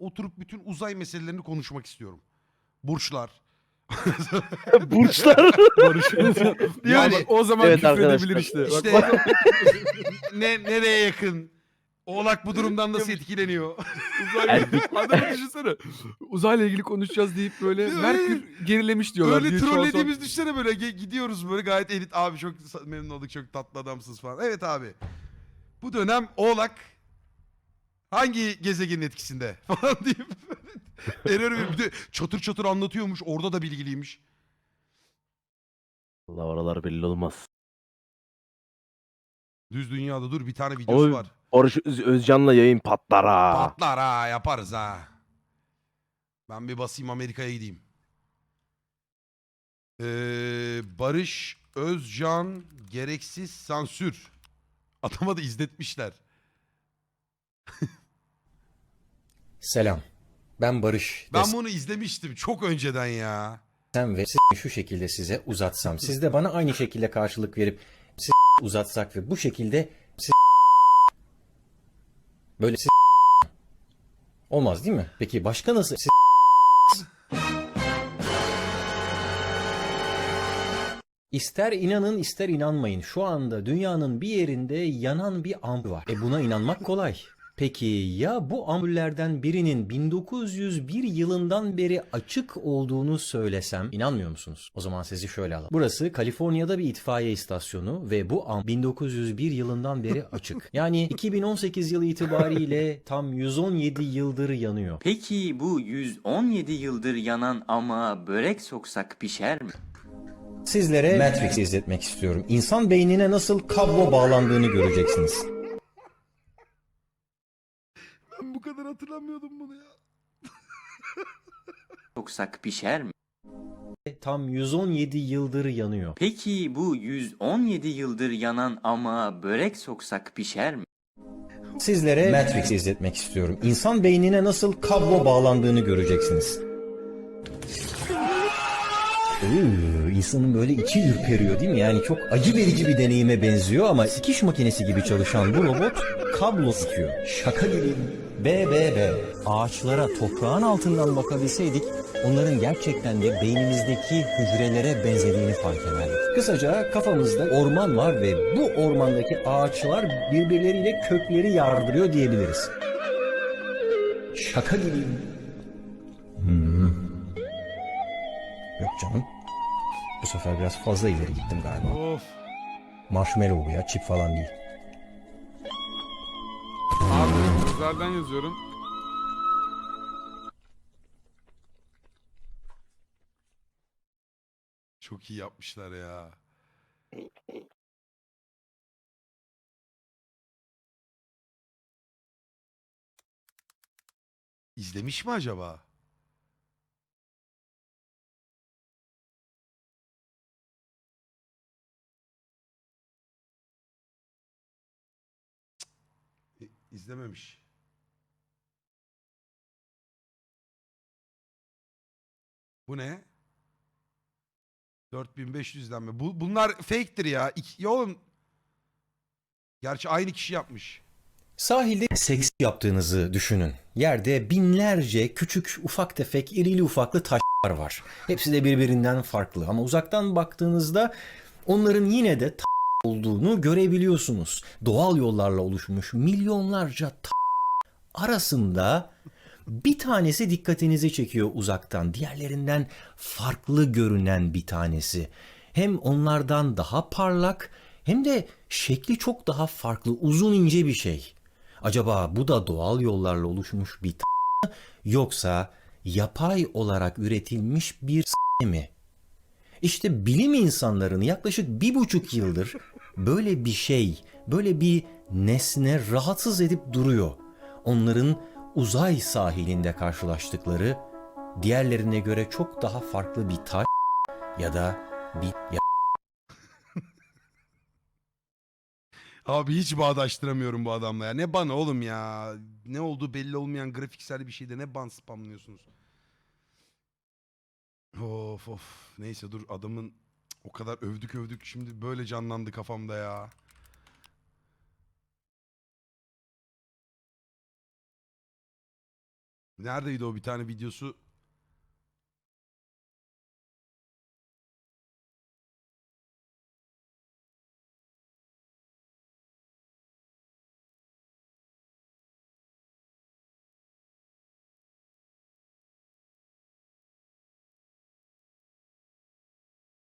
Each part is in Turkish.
oturup bütün uzay meselelerini konuşmak istiyorum. Burçlar. Burçlar. Yani- yani bak, o zaman Evet küfür arkadaşlar. edebilir işte. Bak, İşte ne nereye yakın? Oğlak bu durumdan nasıl etkileniyor? uzay, adamı düşünsene. Uzayla ilgili konuşacağız deyip böyle Değil mi? Merkür gerilemiş diyorlar. Öyle diye son- trollediğimiz düşünsene böyle ge- gidiyoruz böyle gayet elit abi çok sa- memnun olduk çok tatlı adamsınız falan. Evet abi. Bu dönem Oğlak hangi gezegenin etkisinde falan deyip terör bir de çatır çatır anlatıyormuş orada da bilgiliymiş. Allah oralar belli olmaz. Düz dünyada dur bir tane videosu Ama var. Barış Öz- Özcan'la yayın patlar ha. Patlar ha yaparız ha. Ben bir basayım Amerika'ya gideyim. Ee, Barış Özcan gereksiz sansür. Adama da izletmişler. Selam. Ben Barış. Ben bunu izlemiştim çok önceden ya. Desem ve şu şekilde size uzatsam. Siz de bana aynı şekilde karşılık verip siz uzatsak ve bu şekilde siz böyle siz olmaz değil mi? Peki başka nasıl siz İster inanın ister inanmayın şu anda dünyanın bir yerinde yanan bir ampul var. E buna inanmak kolay. Peki ya bu ampullerden birinin 1901 yılından beri açık olduğunu söylesem inanmıyor musunuz? O zaman sizi şöyle alalım. Burası Kaliforniya'da bir itfaiye istasyonu ve bu ampul 1901 yılından beri açık. Yani 2018 yılı itibariyle tam 117 yıldır yanıyor. Peki bu 117 yıldır yanan ama börek soksak pişer mi? Sizlere Matrix izletmek istiyorum. İnsan beynine nasıl kablo bağlandığını göreceksiniz. Ben bu kadar hatırlamıyordum bunu ya. Soksak pişer mi? Tam 117 yıldır yanıyor. Peki bu 117 yıldır yanan ama börek soksak pişer mi? Sizlere Matrix izletmek istiyorum. İnsan beynine nasıl kablo bağlandığını göreceksiniz. Iıı, insanın böyle içi ürperiyor değil mi? Yani çok acı verici bir deneyime benziyor ama dikiş makinesi gibi çalışan bu robot kablo sıkıyor. Şaka gibi. BBB. Ağaçlara toprağın altından bakabilseydik onların gerçekten de beynimizdeki hücrelere benzediğini fark ederdik. Kısaca kafamızda orman var ve bu ormandaki ağaçlar birbirleriyle kökleri yardırıyor diyebiliriz. Şaka gibi. Hmm. Yok canım. Bu sefer biraz fazla ileri gittim galiba. Of. Marshmallow bu ya, çip falan değil. Güzelden yazıyorum. Çok iyi yapmışlar ya. İzlemiş mi acaba? İ- İzlememiş. Bu ne? 4500'den mi? Bu, bunlar fake'tir ya. İki, ya oğlum. Gerçi aynı kişi yapmış. Sahilde seks yaptığınızı düşünün. Yerde binlerce küçük ufak tefek irili ufaklı taşlar var. Hepsi de birbirinden farklı ama uzaktan baktığınızda onların yine de olduğunu görebiliyorsunuz. Doğal yollarla oluşmuş milyonlarca arasında bir tanesi dikkatinizi çekiyor uzaktan. Diğerlerinden farklı görünen bir tanesi. Hem onlardan daha parlak hem de şekli çok daha farklı, uzun ince bir şey. Acaba bu da doğal yollarla oluşmuş bir t- yoksa yapay olarak üretilmiş bir s- mi? İşte bilim insanlarını yaklaşık bir buçuk yıldır böyle bir şey, böyle bir nesne rahatsız edip duruyor. Onların uzay sahilinde karşılaştıkları diğerlerine göre çok daha farklı bir taş ya da bir ya Abi hiç bağdaştıramıyorum bu adamla ya. Ne ban oğlum ya. Ne olduğu belli olmayan grafiksel bir şeyde ne ban spamlıyorsunuz. Of of. Neyse dur adamın o kadar övdük övdük şimdi böyle canlandı kafamda ya. Neredeydi o bir tane videosu?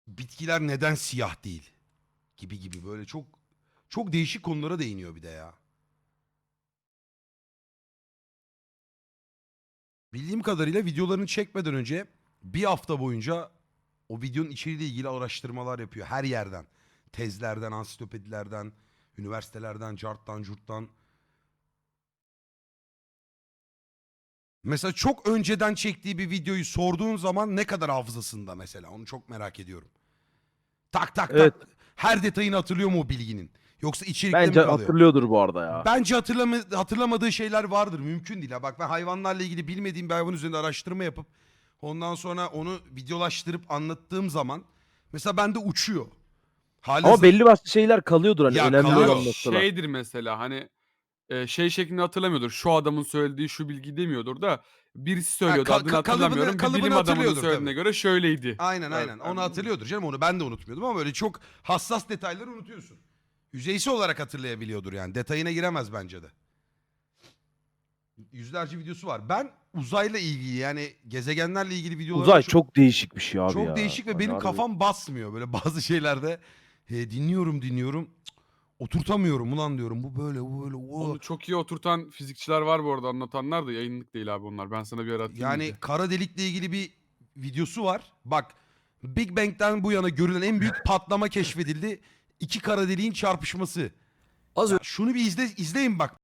Bitkiler neden siyah değil? Gibi gibi böyle çok çok değişik konulara değiniyor bir de ya. Bildiğim kadarıyla videolarını çekmeden önce bir hafta boyunca o videonun içeriğiyle ilgili araştırmalar yapıyor her yerden. Tezlerden, ansiklopedilerden, üniversitelerden, carttan, curttan. Mesela çok önceden çektiği bir videoyu sorduğun zaman ne kadar hafızasında mesela onu çok merak ediyorum. Tak tak Evet. tak. Her detayını hatırlıyor mu o bilginin? Yoksa içerikte Bence mi kalıyor? hatırlıyordur bu arada ya. Bence hatırlama, hatırlamadığı şeyler vardır. Mümkün değil. Ha. Bak ben hayvanlarla ilgili bilmediğim bir hayvan üzerinde araştırma yapıp ondan sonra onu videolaştırıp anlattığım zaman mesela bende uçuyor. Hali Ama belli başlı şeyler kalıyordur hani Ya önemli kalıyor. olan noktalar. Şeydir mesela hani e, şey şeklinde hatırlamıyordur. Şu adamın söylediği şu bilgi demiyordur da birisi söylüyordu kal- adını ka- kalıbını- hatırlamıyorum. Bir kalıbını bilim adamının hatırlıyordur söylediğine tabii. göre şöyleydi. Aynen Evet, aynen. Onu hatırlıyordur canım onu ben de unutmuyordum ama böyle çok hassas detayları unutuyorsun. Yüzeysel olarak hatırlayabiliyordur yani. Detayına giremez bence de. Yüzlerce videosu var. Ben uzayla ilgili yani gezegenlerle ilgili videoları Uzay çok değişik bir şey abi Çok ya. değişik ve Hani benim harbi- kafam basmıyor böyle bazı şeylerde. E, dinliyorum dinliyorum. Cık, Oturtamıyorum ulan diyorum. Bu böyle bu böyle. bu- Onu çok iyi oturtan fizikçiler var bu arada anlatanlar da yayınlık değil abi onlar. Ben sana bir ara atayım. Yani linki. kara delikle ilgili bir videosu var. Bak Big Bang'den bu yana görülen en büyük patlama keşfedildi. İki kara deliğin çarpışması. Az Ya şunu bir izle, izleyin bak.